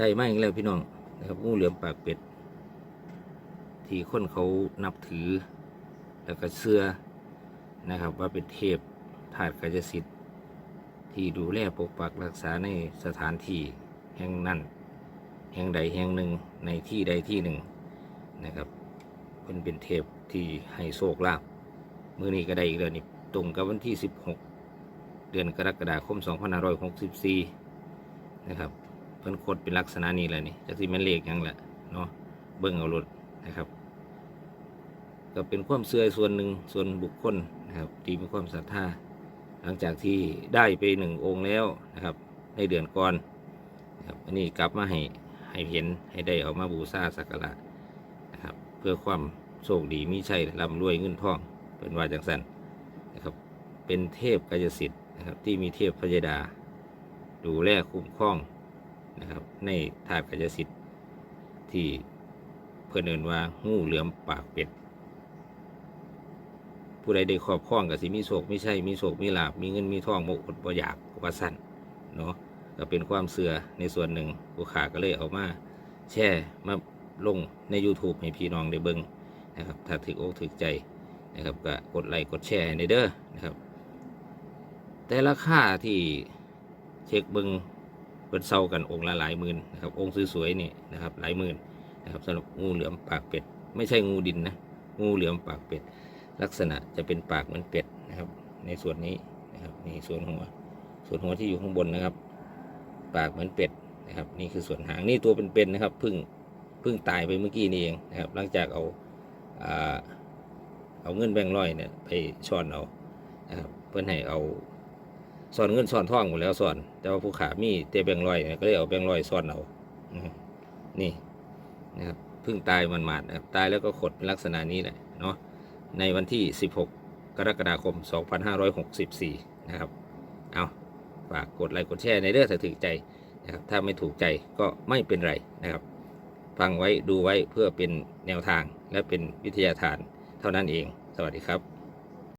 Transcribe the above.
ได้มาอีกแล้วพี่น้องนะครับงูเหลือมปากเป็ด ที่คนเขานับถือ แล้วก็เชื่อนะครับ ว่าเป็นเทพถาดกายสิทธิ์ที่ดูแลปกปักรักษาในสถานที่แห่งนั้นแห่งใดแห่งหนึ่งในที่ใดที่หนึ่งนะครับเป็นเป็นเทพที่ให้โชคลาภมือนี้ก็ได้อีกแล้วนี่ตรงกับวันที่ 16 เดือนกรกฎาคม 2564 นะครับ เพิ่นโคดเป็นลักษณะนี้แหละนี่จากที่แม่นเลขยังแหละเนาะเบิ่งเอารถนะครับ ก็เป็นความเชื่อส่วนหนึ่งส่วนบุคคลนะครับที่มีความศรัทธาหลังจากที่ได้ไปหนึ่งองค์แล้วนะครับ ในเดือนก่อนนะครับอันนี้กลับมาให้ให้เห็นให้ได้เอามาบูชาสักการะนะครับ เพื่อความโชคดีมีชัยร่ำรวยเงินทองเป็นว่าจังสันนะครับ เป็นเทพกายสิทธิ์นะครับที่มีเทพพยดา ดูแลคุ้มครอง นะครับ ในถากายสิทธิ์ที่เพื่อนเอินว่างูเหลือมปากเป็ด ผู้ใดได้ครอบครองกับสิมีโศกไม่ใช่มีโศกมีลาบมีเงินมีทองบ่อดบ่อยากว่าสั้นเนาะก็เป็นความเสื่อในส่วนหนึ่งผู้ขาก็เลยเอามา แช่มาลงใน YouTube ให้พี่น้องได้เบิ่งนะครับถ้าถึกอกถึกใจนะครับก็กดไลค์กดแชร์ในเด้อนะครับ แต่ราคาที่เช็คเบิ่ง เปิดเซากันองค์ละหลายหมื่นนะครับองค์สวยๆนี่นะครับหลายหมื่นนะครับสำหรับงูเหลือมปากเป็ด ไม่ใช่งูดินนะงูเหลือมปากเป็ด ลักษณะจะเป็นปากเหมือนเป็ดนะครับ ในส่วนนี้นะครับนี่ส่วนหัว ส่วนหัวที่อยู่ข้างบนนะครับ ปากเหมือนเป็ดนะครับ นี่คือส่วนหางนี่ตัวเป็นๆนะครับเพึ่งเพึ่งตายไปเมื่อกี้นี่เองนะครับ หลังจากเอาเอาเงินแบงค์ร้อยเนี่ยไปซ่อนเอานะครับเพื่อนให้เอา ซ่อนเงินซ่อนทองหมดแล้วซ่อน แต่ว่าผู้ขามีแต่แบงค์ร้อยก็เลยเอาแบงค์ร้อยซ่อนเอานี่นะครับเพึ่งตายมันมาดนะครับตายแล้วก็ขดลักษณะนี้แหละเนาะในวันที่ 16 กรกฎาคม 2564 นะครับ เอาฝากกดไลค์กดแชร์ในเรื่องถ้าถูกใจนะครับถ้าไม่ถูกใจก็ไม่เป็นไรนะครับ ฟังไว้ดูไว้เพื่อเป็นแนวทางและเป็นวิทยาทานเท่านั้นเอง สวัสดีครับ